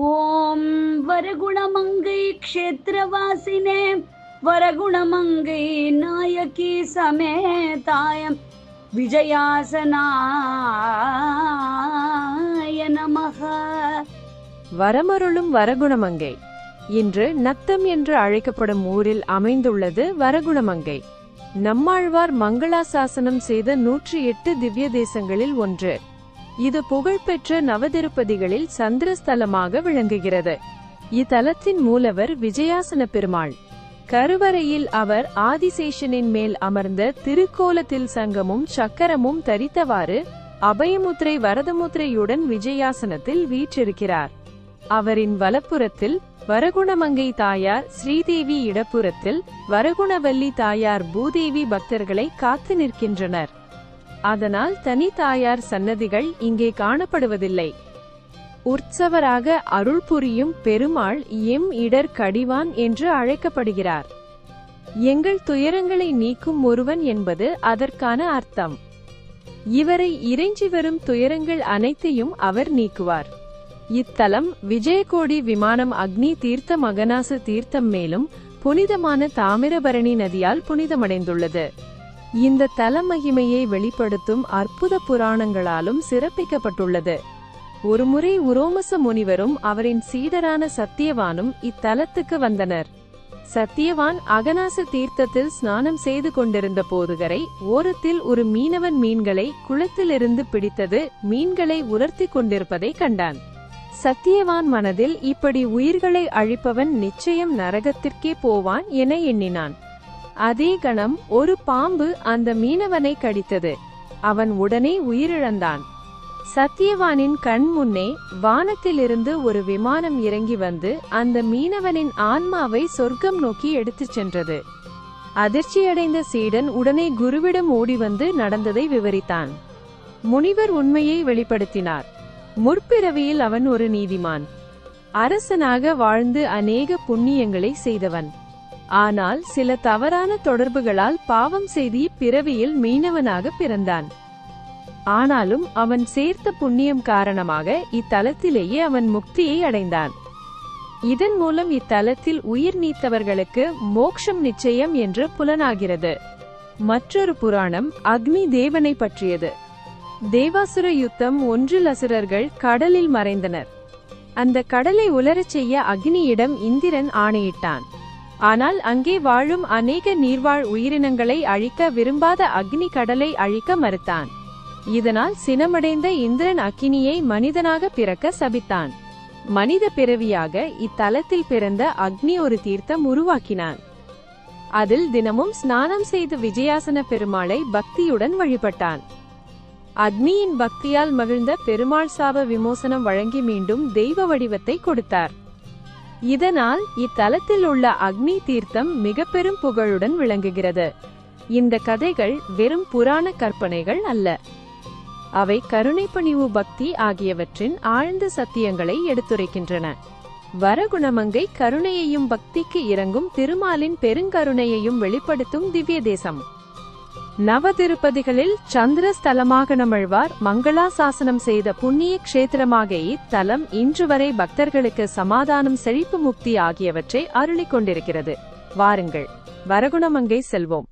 ஓம் வரகுணமங்கை க்ஷேத்திரவாசினே வரகுணமங்கை நாயகி சமேதாயம். விஜயாசனாய நமக. வரமருளும் வரகுணமங்கை. இன்று நத்தம் என்று அழைக்கப்படும் ஊரில் அமைந்துள்ளது வரகுணமங்கை. நம்மாழ்வார் மங்களாசாசனம் செய்த நூற்றி எட்டு திவ்ய தேசங்களில் ஒன்று. இது புகழ்பெற்ற நவதிருப்பதிகளில் சந்திரஸ்தலமாக விளங்குகிறது. இத்தலத்தின் மூலவர் விஜயாசன பெருமாள். கருவறையில் அவர் ஆதிசேஷனின் மேல் அமர்ந்த திருக்கோலத்தில் சங்கமும் சக்கரமும் தரித்தவாறு அபயமுத்திரை வரதமுத்திரையுடன் விஜயாசனத்தில் வீற்றிருக்கிறார். அவரின் வலப்புறத்தில் வரகுணமங்கை தாயார் ஸ்ரீதேவி இடப்புறத்தில் வரகுணவல்லி தாயார் பூதேவி பக்தர்களை காத்து நிற்கின்றனர். அதனால் தனி தாயார் சன்னதிகள் இங்கே காணப்படுவதில்லை. உற்சவராக அருள் புரியும் பெருமாள் எம் இடர் கடிவான் என்று அழைக்கப்படுகிறார். எங்கள் துயரங்களை நீக்கும் ஒருவன் என்பது அதற்கான அர்த்தம். இவரை இறைஞ்சி வரும் துயரங்கள் அனைத்தையும் அவர் நீக்குவார். இத்தலம் விஜயகோடி விமானம் அக்னி தீர்த்த மகனாச தீர்த்தம் மேலும் புனிதமான தாமிரபரணி நதியால் புனிதமடைந்துள்ளது. இந்த தல மகிமையை வெளிப்படுத்தும் அற்புத புராணங்களாலும் சிறப்பிக்கப்பட்டுள்ளது. ஒருமுறை உரோமச முனிவரும் அவரின் சீடரான சத்தியவானும் இத்தலத்துக்கு வந்தனர். சத்தியவான் அகநாச தீர்த்தத்தில் ஸ்நானம் செய்து கொண்டிருந்த போதுகரை ஓரத்தில் ஒரு மீனவன் மீன்களை குளத்திலிருந்து பிடித்தது மீன்களை உலர்த்தி கொண்டிருப்பதை கண்டான். சத்தியவான் மனதில் இப்படி உயிர்களை அழிப்பவன் நிச்சயம் நரகத்திற்கே போவான் என எண்ணினான். அதே கணம் ஒரு பாம்பு அந்த மீனவனை கடித்தது. அவன் உடனே உயிரிழந்தான். சத்தியவானின் கண் முன்னே வானத்திலிருந்து ஒரு விமானம் இறங்கி வந்து அந்த மீனவனின் ஆன்மாவை சொர்க்கம் நோக்கி எடுத்துச் சென்றது. அதிர்ச்சியடைந்த சீடன் உடனே குருவிடம் ஓடி வந்து நடந்ததை விவரித்தான். முனிவர் உண்மையை வெளிப்படுத்தினார். முற்பிறவியில் அவன் ஒரு நீதிமான். அரசனாக வாழ்ந்து அநேக புண்ணியங்களை செய்தவன். ஆனால் சில தவறான தொடர்புகளால் பாவம் செய்து பிறவியில் மீனவனாக பிறந்தான். ஆனாலும் அவன் சேர்த்த புண்ணியம் காரணமாக இத்தலத்திலேயே அவன் முக்தியை அடைந்தான். இதன் மூலம் இத்தலத்தில் உயிர் நீத்தவர்களுக்கு மோக்ஷம் நிச்சயம் என்று புலனாகிறது. மற்றொரு புராணம் அக்னி தேவனை பற்றியது. தேவாசுர யுத்தம் ஒன்றில் அசுரர்கள் கடலில் மறைந்தனர். அந்த கடலை உலரச் செய்ய அக்னியிடம் இந்திரன் ஆணையிட்டான். ஆனால் அங்கே வாழும் அநேக நீர்வாழ் உயிரினங்களை அழிக்க விரும்பாத அக்னி கடலை அழிக்க மறுத்தான். இதனால் சினமடைந்த இந்திரன் அக்கினியை மனிதனாக பிறக்க சபித்தான். மனித பிறவியாக இத்தலத்தில் பிறந்த அக்னி ஒரு தீர்த்தம் உருவாக்கினான். அதில் தினமும் ஸ்நானம் செய்து விஜயாசன பெருமாளை பக்தியுடன் வழிபட்டான். அக்னியின் பக்தியால் மகிழ்ந்த பெருமாள் சாப விமோசனம் வழங்கி மீண்டும் தெய்வ வடிவத்தை கொடுத்தார். இதனால் இத்தலத்தில் உள்ள அக்னி தீர்த்தம் மிக பெரும் புகழுடன் விளங்குகிறது. இந்த கதைகள் வெறும் புராண கற்பனைகள் அல்ல. அவை கருணைப்பணிவு பக்தி ஆகியவற்றின் ஆழ்ந்த சத்தியங்களை எடுத்துரைக்கின்றன. வரகுணமங்கை கருணையையும் பக்திக்கு இறங்கும் திருமாலின் பெருங்கருணையையும் வெளிப்படுத்தும் திவ்ய தேசம் நவதிருப்பதிகளில் சந்திர ஸ்தலமாக நம்மழ்வார் மங்களாசாசனம் செய்த புண்ணிய க்ஷேத்திரமாக இத்தலம் இன்று வரை பக்தர்களுக்கு சமாதானம் செழிப்பு முக்தி ஆகியவற்றை அருளிக் கொண்டிருக்கிறது. வாருங்கள். வரகுணமங்கை செல்வோம்.